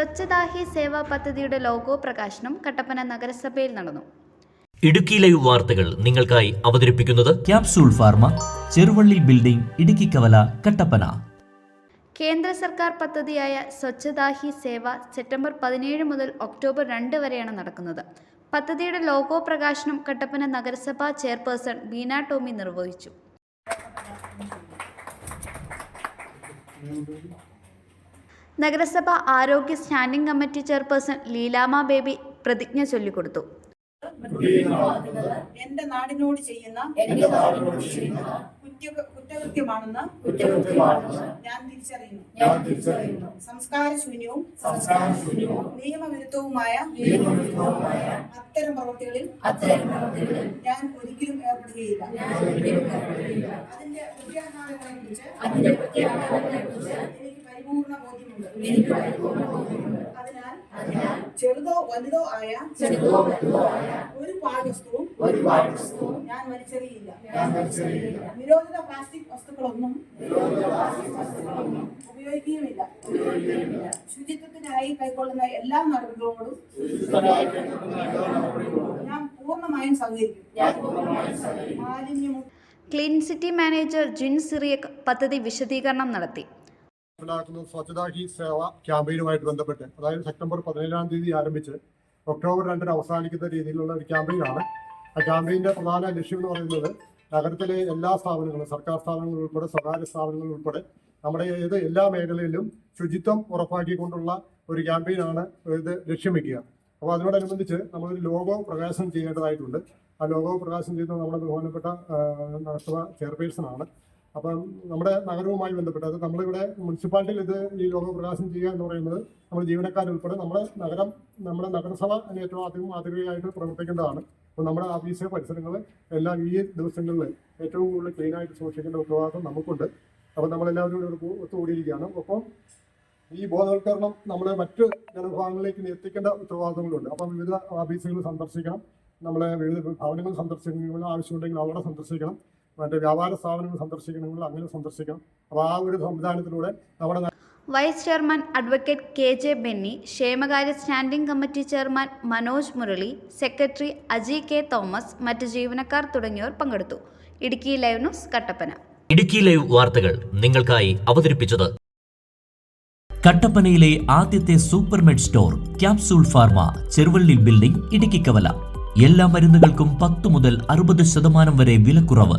സ്വച്ഛതാ സേവാ പദ്ധതിയുടെ ലോഗോ പ്രകാശനം കട്ടപ്പന നഗരസഭയിൽ നടന്നു. ഇടുക്കി ലൈവ് വാർത്തകൾ നിങ്ങൾക്കായി അവതരിപ്പിക്കുന്നത് capsule pharma Cheruvally building Idukki Kavala Kattappana. കേന്ദ്ര സർക്കാർ പദ്ധതിയായ സ്വച്ഛതാഹി സേവ സെപ്റ്റംബർ പതിനേഴ് മുതൽ ഒക്ടോബർ രണ്ട് വരെയാണ് നടക്കുന്നത്. പദ്ധതിയുടെ ലോഗോ പ്രകാശനം കട്ടപ്പന നഗരസഭാ ചെയർപേഴ്സൺ ബീന ടോമി നിർവഹിച്ചു. നഗരസഭ ആരോഗ്യ standing committee chairperson Leelamma Baby പ്രതിജ്ഞ ചൊല്ലിക്കൊടുത്തു. എന്റെ നാടിനോട് ചെയ്യുന്ന കുറ്റ- കുറ്റകൃത്യമാണെന്ന് ഞാൻ തിരിച്ചറിയുന്നു. സംസ്കാര ശൂന്യവും നിയമവിരുദ്ധവുമായ അത്തരം പ്രവൃത്തികളിൽ ഞാൻ ഒരിക്കലും ഏർപ്പെടുകയില്ല. അതിന്റെ പ്രത്യാഘാതങ്ങളെ കുറിച്ച് എനിക്ക് പരിപൂർണ ബോധ്യമുണ്ട് അതിനാൽ ചെറുതോ വലുതോ ആയ ഒരു പാഴ്വസ്തുവും ഞാൻ വലിച്ചെറിയില്ല നിരോധിത പ്ലാസ്റ്റിക് വസ്തുക്കളൊന്നും ഉപയോഗിക്കുകയുമില്ല. ശുചിത്വത്തിനായി കൈക്കൊള്ളുന്ന എല്ലാ നടപടികളോടും ഞാൻ പൂർണമായും സഹകരിക്കും. മാലിന്യമു clean city manager Jin Cyriac പദ്ധതി വിശദീകരണം നടത്തി. നടപ്പിലാക്കുന്ന. സ്വച്ഛതാ ഹി സേവ ക്യാമ്പയിനുമായിട്ട് ബന്ധപ്പെട്ട് അതായത് സെപ്റ്റംബർ പതിനേഴാം തീയതി ആരംഭിച്ച് ഒക്ടോബർ രണ്ടിന് അവസാനിക്കുന്ന രീതിയിലുള്ള ഒരു ക്യാമ്പയിനാണ്. ആ ക്യാമ്പയിന്റെ പ്രധാന ലക്ഷ്യം എന്ന് പറയുന്നത് നഗരത്തിലെ എല്ലാ സ്ഥാപനങ്ങളും സർക്കാർ സ്ഥാപനങ്ങൾ ഉൾപ്പെടെ സ്വകാര്യ സ്ഥാപനങ്ങൾ ഉൾപ്പെടെ നമ്മുടെ ഏത് എല്ലാ മേഖലയിലും ശുചിത്വം ഉറപ്പാക്കിക്കൊണ്ടുള്ള ഒരു ക്യാമ്പയിനാണ് ഇത് ലക്ഷ്യം വെക്കുക അപ്പോൾ അതിനോടനുബന്ധിച്ച് നമ്മളൊരു ലോഗോ പ്രകാശനം ചെയ്യേണ്ടതായിട്ടുണ്ട്. ആ ലോഗോ പ്രകാശനം ചെയ്യുന്നത് നമ്മുടെ ബഹുമാനപ്പെട്ട നഗരസഭ ചെയർപേഴ്സൺ ആണ് അപ്പം നമ്മുടെ നഗരവുമായി ബന്ധപ്പെട്ട് അത് നമ്മളിവിടെ മുനിസിപ്പാലിറ്റിയിൽ ഇത് ഈ ലോകം പ്രകാശനം ചെയ്യുക എന്ന് പറയുന്നത് നമ്മൾ ജീവനക്കാരുൾപ്പെടെ നമ്മുടെ നഗരം നമ്മുടെ നഗരസഭ ഏറ്റവും ആദ്യം മാതൃകയായിട്ട് പ്രവർത്തിക്കേണ്ടതാണ്. അപ്പോൾ നമ്മുടെ ആഫീസ് പരിസരങ്ങൾ എല്ലാം ഈ ദിവസങ്ങളിൽ ഏറ്റവും കൂടുതൽ ക്ലീനായിട്ട് സൂക്ഷിക്കേണ്ട ഉത്തരവാദിത്വം നമുക്കുണ്ട്. അപ്പോൾ നമ്മളെല്ലാവരും കൂടി ഒരു ഒത്തുകൂടിയിരിക്കുകയാണ്. ഒപ്പം ഈ ബോധവൽക്കരണം നമ്മൾ മറ്റ് ജനവിഭാഗങ്ങളിലേക്ക് എത്തിക്കേണ്ട ഉത്തരവാദിത്തങ്ങളുണ്ട്. അപ്പം വിവിധ ഓഫീസുകൾ സന്ദർശിക്കണം. നമ്മളെ വിവിധ ഭവനങ്ങൾ സന്ദർശിക്കുന്ന ആവശ്യമുണ്ടെങ്കിൽ അവിടെ സന്ദർശിക്കണം. മറ്റേ വ്യാപാര സ്ഥാപനങ്ങൾ സന്ദർശിക്കണമെങ്കിൽ അങ്ങനെ സന്ദർശിക്കണം. അപ്പോൾ ആ ഒരു സംവിധാനത്തിലൂടെ നമ്മുടെ vice chairman advocate K J Benny ക്ഷേമകാര്യ standing committee chairman Manoj Murali secretary Aji K Thomas മറ്റ് ജീവനക്കാർ തുടങ്ങിയവർ പങ്കെടുത്തു. Idukki live news Kattappana. Idukki live വാർത്തകൾ നിങ്ങൾക്കായി അവതരിപ്പിച്ചത് കട്ടപ്പനയിലെ ആദ്യത്തെ super med store capsule pharma Cheruvally building Idukki Kavala. എല്ലാ മരുന്നുകൾക്കും പത്ത് മുതൽ അറുപത് ശതമാനം വരെ വിലക്കുറവ്.